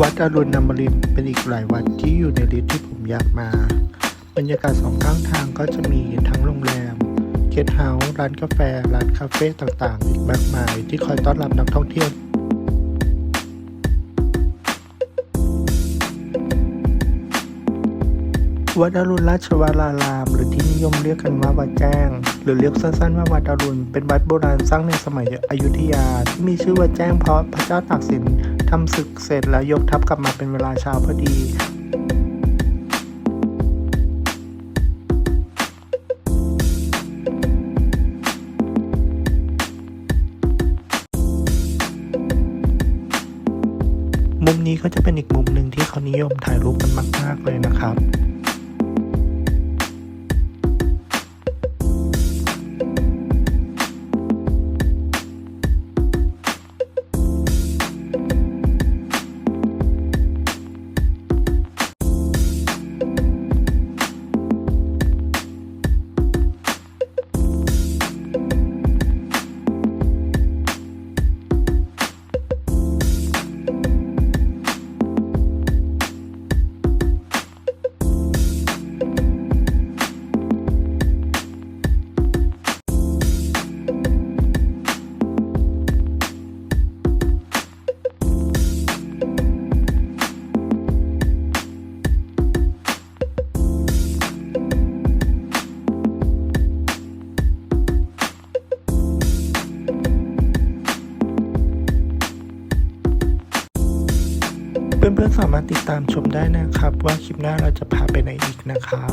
วัดอรุณนมรินเป็นอีกหลายวัดที่อยู่ในลิสต์ที่ผมอยากมา บรรยากาศสองข้างทางก็จะมีทั้งโรงแรมเกสต์เฮาส์ร้านกาแฟ ร้านคาเฟ่ต่างๆ อีกมากมายที่คอยต้อนรับนักท่องเที่ยววัดอรุณราชวราราม หรือที่นิยมเรียกกันว่าวัดแจ้ง หรือเรียกสั้นๆว่าวัดอรุณเป็นวัดโบราณสร้างในสมัยอยุธยา ที่มีชื่อว่าแจ้งเพราะพระเจ้าตากสิน ทำศึกเสร็จแล้วยกทัพกลับมาเป็นเวลาเช้าพอดีมุมนี้ก็จะเป็นอีกมุมหนึ่งที่เขานิยมถ่ายรูปกันมาก ๆ เลยนะครับ เพื่อนๆสามารถติดตามชมได้นะครับ ว่าคลิปหน้าเราจะพาไปไหนอีกนะครับ